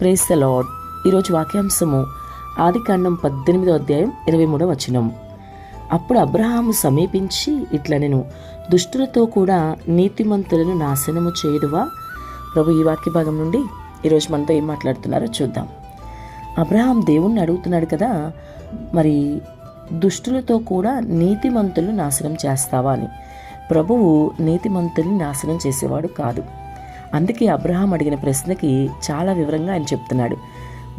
Praise the lord ఈరోజు వాక్యాంశము ఆది కాండం పద్దెనిమిదో అధ్యాయం ఇరవై మూడో వచనం. అప్పుడు అబ్రహాము సమీపించి ఇట్లా నేను దుష్టులతో కూడా నీతిమంతులను నాశనము చేయుదువా? ప్రభు ఈ వాక్య భాగం నుండి ఈరోజు మనతో ఏం మాట్లాడుతున్నారో చూద్దాం. అబ్రహాం దేవుణ్ణి అడుగుతున్నాడు కదా మరి దుష్టులతో కూడా నీతిమంతులను నాశనం చేస్తావా? అని. ప్రభువు నీతిమంతుల్ని నాశనం చేసేవాడు కాదు. అందుకే అబ్రహాం అడిగిన ప్రశ్నకి చాలా వివరంగా ఆయన చెప్తున్నాడు.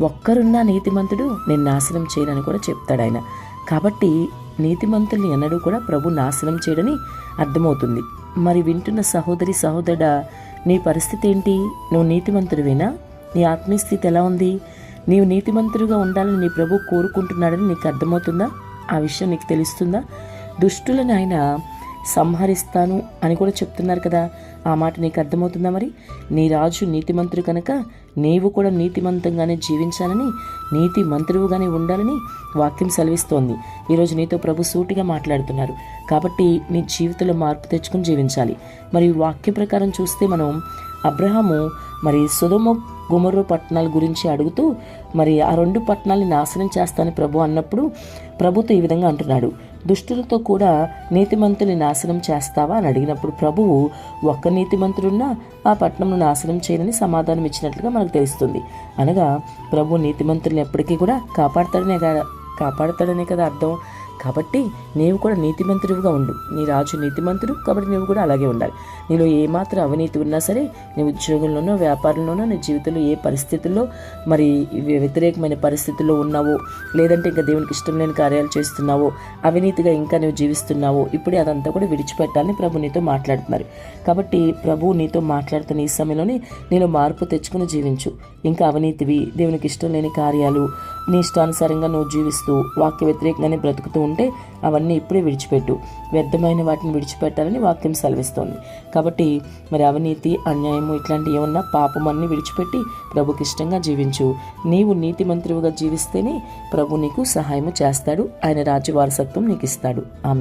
ఒక్కరున్నా నీతిమంతుడు నేను నాశనం చేయనని కూడా చెప్తాడు ఆయన. కాబట్టి నీతిమంతుల్ని ఎన్నడూ కూడా ప్రభు నాశనం చేయడని అర్థమవుతుంది. మరి వింటున్న సహోదరి సహోదరుడా నీ పరిస్థితి ఏంటి? నువ్వు నీతిమంతుడివేనా? నీ ఆత్మీయ స్థితి ఎలా ఉంది? నీవు నీతిమంతుడిగా ఉండాలని నీ ప్రభు కోరుకుంటున్నాడని నీకు అర్థమవుతుందా? ఆ విషయం నీకు తెలుస్తుందా? దుష్టులను ఆయన సంహరిస్తాను అని కూడా చెప్తున్నారు కదా. ఆ మాట నీకు అర్థమవుతుందా మరి? నీ రాజు నీతిమంతుడు కనుక నీవు కూడా నీతిమంతంగానే జీవించాలని నీతి మంత్రువుగానే ఉండాలని వాక్యం సెలవిస్తోంది. ఈరోజు నీతో ప్రభు సూటిగా మాట్లాడుతున్నారు. కాబట్టి నీ జీవితంలో మార్పు తెచ్చుకుని జీవించాలి. మరి వాక్య ప్రకారం చూస్తే మనం అబ్రహాము మరి సుధుమ గుమరు పట్టణాల గురించి అడుగుతూ మరి ఆ రెండు పట్టణాలని నాశనం చేస్తానని ప్రభు అన్నప్పుడు ప్రభుతో ఈ విధంగా అంటున్నాడు. దుష్టులతో కూడా నీతిమంతుని నాశనం చేస్తావా అని అడిగినప్పుడు ప్రభువు ఒక్క నీతిమంతుడున్నా ఆ పట్టణంను నాశనం చేయనని సమాధానం ఇచ్చినట్లుగా మనకు తెలుస్తుంది. అనగా ప్రభు నీతిమంతుల్ని ఎప్పటికీ కూడా కాపాడతాడనే కదా కాపాడతాడనే కదా అర్థం. కాబట్టి నీవు కూడా నీతిమంతుడిగా ఉండు. నీ రాజు నీతిమంతుడు కాబట్టి నువ్వు కూడా అలాగే ఉండాలి. నీలో ఏమాత్రం అవినీతి ఉన్నా సరే నీ ఉద్యోగంలోనో వ్యాపారంలోనో నీ జీవితంలో ఏ పరిస్థితుల్లో మరి వ్యతిరేకమైన పరిస్థితుల్లో ఉన్నావో లేదంటే ఇంకా దేవునికి ఇష్టం లేని కార్యాలు చేస్తున్నావో అవినీతిగా ఇంకా నువ్వు జీవిస్తున్నావో ఇప్పుడే అదంతా కూడా విడిచిపెట్టాలని ప్రభు నీతో మాట్లాడుతున్నారు. కాబట్టి ప్రభు నీతో మాట్లాడుతున్న ఈ సమయంలోనే నేను మార్పు తెచ్చుకుని జీవించు. ఇంకా అవినీతివి దేవునికి ఇష్టం లేని కార్యాలు నీ ఇష్టానుసారంగా నువ్వు జీవిస్తూ వాక్య వ్యతిరేకంగానే బ్రతుకుతూ ఉంటే అవన్నీ ఇప్పుడే విడిచిపెట్టు. వ్యర్థమైన వాటిని విడిచిపెట్టాలని వాక్యం సెలవిస్తోంది. కాబట్టి మరి అవినీతి అన్యాయము ఇట్లాంటి ఏమన్నా పాపం అన్ని విడిచిపెట్టి ప్రభుకి ఇష్టంగా జీవించు. నీవు నీతి మంత్రివుగా జీవిస్తేనే ప్రభు నీకు సహాయము చేస్తాడు. ఆయన రాజ్య వారసత్వం నీకు ఇస్తాడు. ఆమెన్.